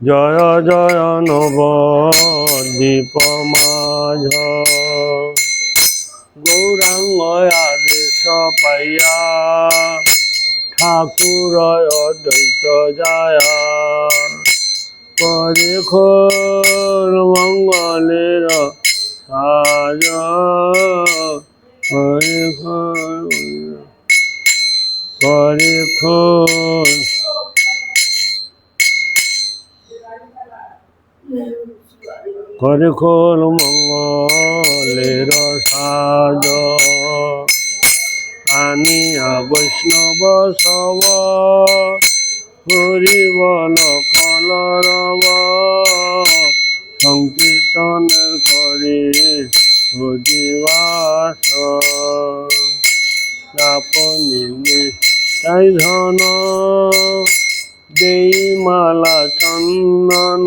জয় জয় নব দীপ মাঝ গৌরাঙ্গ আদেশ পাইয়া ঠাকুর অদ্বৈত যায়। করে খোর মঙ্গলের সাজ। করে খোর করে খোল মঙ্গলের সাজ আনিয়া বৈষ্ণব সব হরিবল কলরব সংকীর্তনের করে হরিবাস চাপনি তাই ধন দেই মালা চন্দন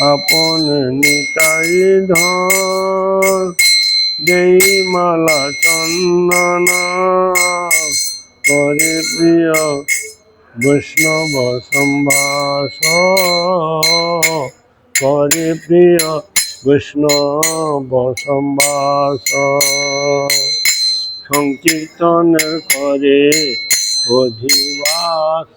আপন নিতাই দেই মালা চন্দন। করে প্রিয় বৈষ্ণব সম্ভাস করে প্রিয় বৈষ্ণব সম্ভাস সংকীর্তনের করে অধিবাস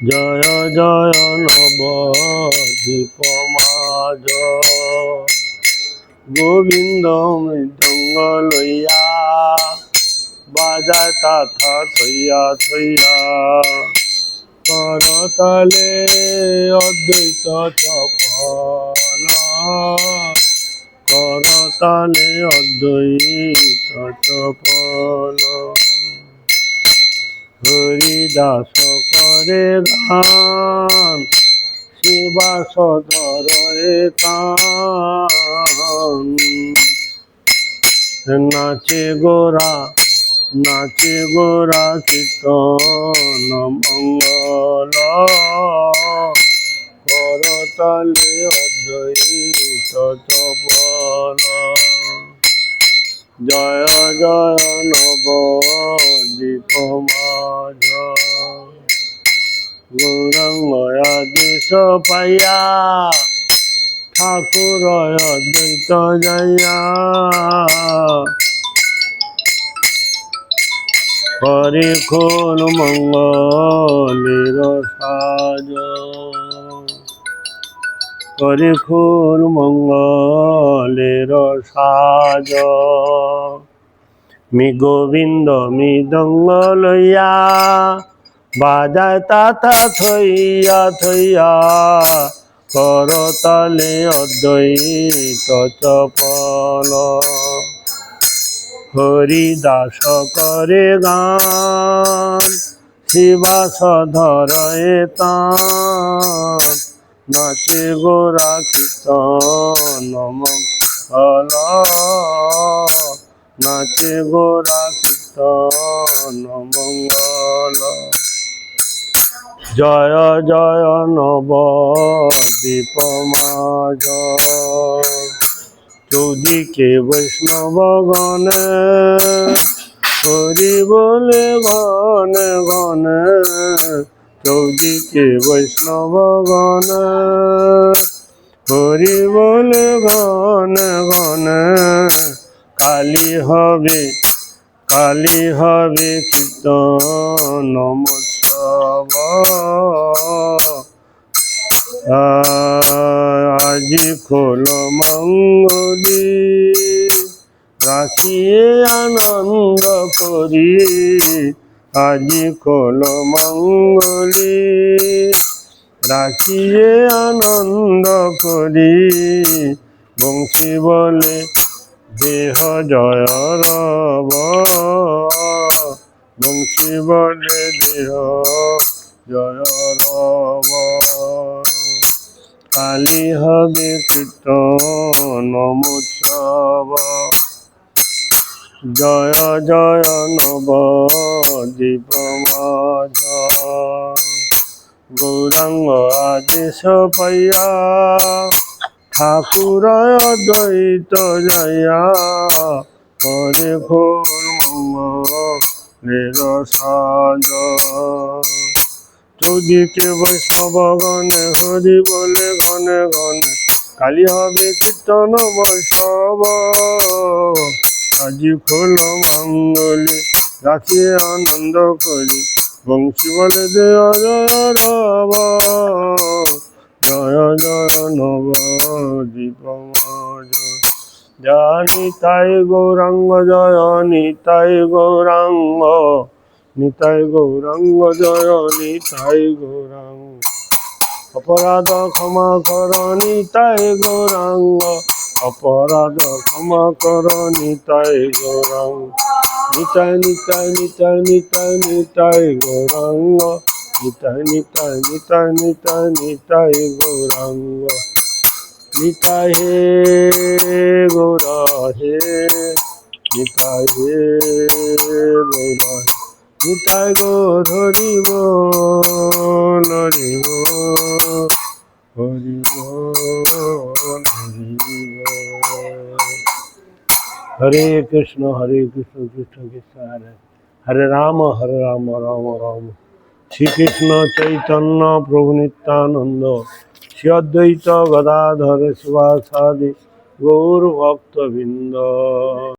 জয় জয় নব দীপ মাজ গোবিন্দ মৃদঙ্গ লইয়া, বাজায় তাথা থইয়া থইয়া। করতালে অদ্বৈত চপল করতালে অদ্বৈত চপল হরিদাস করে গান শিবাস ধরে নাচে গোরা নাচে গোরা কীর্তন মঙ্গল। করতালে অদ্বৈত চপল জয় জয় নব দীপ মাঝ গৌরঙ্গ আদেশ পাইয়া ঠাকুর অদ্বৈত যাইয়া হরে খোল মঙ্গলের সাজ। করে খোল মঙ্গলের সাজ। মি গোবিন্দ মৃদঙ্গ লইয়া বাজায় তাতা থইয়া থইয়া করতালে অদ্বৈত চপল। হরিদাস করে গান, শিবাস ধরে তান। নাচে গোরা কীর্তন মঙ্গল নাচে গোরা কীর্তন মঙ্গল। জয় জয় নব দীপ মাজ চৌদিকে বৈষ্ণব গণে, হরি বলে গণে গণে। চৌদিকে বৈষ্ণব গণে হরি বলে গণে গণে কালী হবে কালী হবে কীর্তন আজি খোল মঙ্গলি, রাখিয়ে আনন্দ করি। আজি খোল মঙ্গলি রাখিয়ে আনন্দ করি। বংশী বলে, দেহ জয় রব। বংশী বলে, দেহ জয় রব। কালী হবে কীর্তন উৎসব জয় জয় নব দীপ মাঝ গৌরাঙ্গ আদেশ পাইয়া ঠাকুর অদ্বৈত জয়া। করে খোল মঙ্গল নিরসাজ চৌদিকে বৈষ্ণবগণে হরি বলে ঘনে ঘনে। কালী হবে কীর্তন বৈষ্ণব। আজি খোল মঙ্গলে, রাখি আনন্দ করি। বংশী বলে জয় জয় রব জয় জয় নব দীপমাজ জানি তাই গৌরাঙ্গ জয় নিতাই গৌরাঙ্গ নিতাই গৌরাঙ্গ জয় নিতাই গৌরাঙ্গ। অপরাধ ক্ষমা কর নিতাই গৌরাঙ্গ। অপরাধ ক্ষমা কর, নিতাই গৌরাঙ্গ। নিতাই নিতাই নিতাই নিতাই নিতাই গৌরাঙ্গ। নিতাই নিতাই নিতাই নিতাই নিতাই গৌরাঙ্গ। নিতাই হে গৌরা হে, নিতাই হে গৌরা। নিতাই গৌর হরি হরে কৃষ্ণ হরে কৃষ্ণ কৃষ্ণ কৃষ্ণ, হরে হরে রাম হরে রাম রাম রাম। শ্রীকৃষ্ণ চৈতন্য প্রভু নিত্যানন্দ, শ্রী অদ্বৈত গদাধর সুভাষাদি গৌর ভক্তবৃন্দ